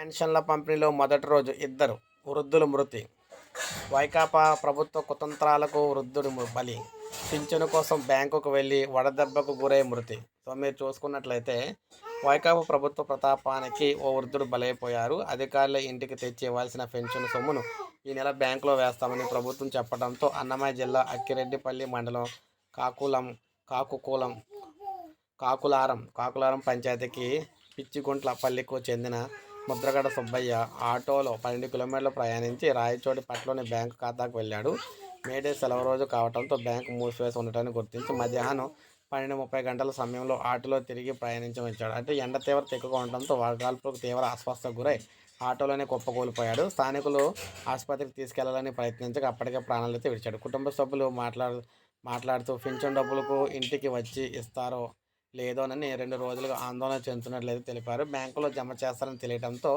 పెన్షన్ల పంపిణీలో మొదటి రోజు ఇద్దరు వృద్ధులు మృతి. వైకాపా ప్రభుత్వ కుతంత్రాలకు వృద్ధుడు బలి. పింఛను కోసం బ్యాంకుకు వెళ్ళి వడదెబ్బకు గురై మృతి. సో మీరు చూసుకున్నట్లయితే వైకాపా ప్రభుత్వ ప్రతాపానికి ఓ వృద్ధుడు బలైపోయారు. అధికారులు ఇంటికి తెచ్చి ఇవ్వాల్సిన పెన్షన్ సొమ్మును ఈ నెల బ్యాంకులో వేస్తామని ప్రభుత్వం చెప్పడంతో అన్నమయ్య జిల్లా అక్కిరెడ్డిపల్లి మండలం కాకులం కాకుకూలం కాకులారం కాకులారం పంచాయతీకి పిచ్చిగుంట్ల పల్లికు చెందిన ముద్రగడ సుబ్బయ్య ఆటోలో పన్నెండు కిలోమీటర్లు ప్రయాణించి రాయచోటి పట్లోని బ్యాంకు ఖాతాకు వెళ్ళాడు. మేడే సెలవు రోజు కావడంతో బ్యాంకు మూసివేసి ఉండటాన్ని గుర్తించి మధ్యాహ్నం పన్నెండు ముప్పై గంటల సమయంలో ఆటోలో తిరిగి ప్రయాణించి వచ్చాడు. అంటే ఎండ తీవ్రత ఎక్కువగా ఉండడంతో వడగాల్పులకు తీవ్ర అస్వస్థకు గురై ఆటోలోనే కుప్పకూలిపోయాడు. స్థానికులు ఆసుపత్రికి తీసుకెళ్ళాలని ప్రయత్నించగా అప్పటికే ప్రాణాలైతే విడిచాడు. కుటుంబ సభ్యులు మాట్లాడు మాట్లాడుతూ పింఛన్ డబ్బులకు ఇంటికి వచ్చి ఇస్తారో లేదోనని రెండు రోజులుగా ఆందోళన చెందుతున్నట్లయితే తెలిపారు. బ్యాంకులో జమ చేస్తారని తెలియడంతో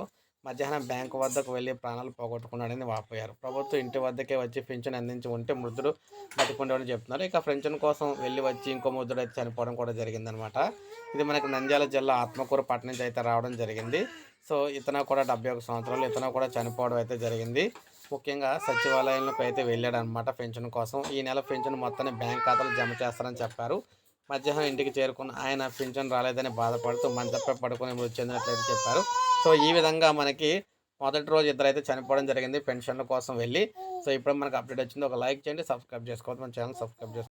మధ్యాహ్నం బ్యాంకు వద్దకు వెళ్ళి ప్రాణాలు పోగొట్టుకున్నాడని వాపోయారు. ప్రభుత్వం ఇంటి వద్దకే వచ్చి పింఛన్ అందించి ఉంటే మృతుడు బతికుండేవని చెప్తున్నారు. ఇక పెన్షన్ కోసం వెళ్ళి వచ్చి ఇంకో మృతుడు అయితే చనిపోవడం కూడా జరిగిందనమాట ఇది మనకు నంద్యాల జిల్లా ఆత్మకూరు పట్టణం నుంచి అయితే రావడం జరిగింది. సో ఇతను కూడా డెబ్బై ఒక సంవత్సరాలు ఇతను కూడా చనిపోవడం అయితే జరిగింది. ముఖ్యంగా సచివాలయంలోకి అయితే వెళ్ళాడనమాట పెన్షన్ కోసం. ఈ నెల పెన్షన్ మొత్తాన్ని బ్యాంక్ ఖాతాలో జమ చేస్తారని చెప్పారు. మధ్యాహ్నం ఇంటికి చేరుకున్న ఆయన పింఛన్ రాలేదని బాధపడుతూ మంచంపై పడుకుని మృతి చెందినట్లయితే చెప్పారు. సో ఈ విధంగా మనకి మొదటి రోజు ఇద్దరైతే చనిపోవడం జరిగింది పెన్షన్ల కోసం వెళ్ళి. సో ఇప్పుడు మనకు అప్డేట్ వచ్చింది. ఒక లైక్ చేయండి సబ్స్క్రైబ్ చేసుకోవద్దు. మన ఛానల్ సబ్స్క్రైబ్ చేసుకోండి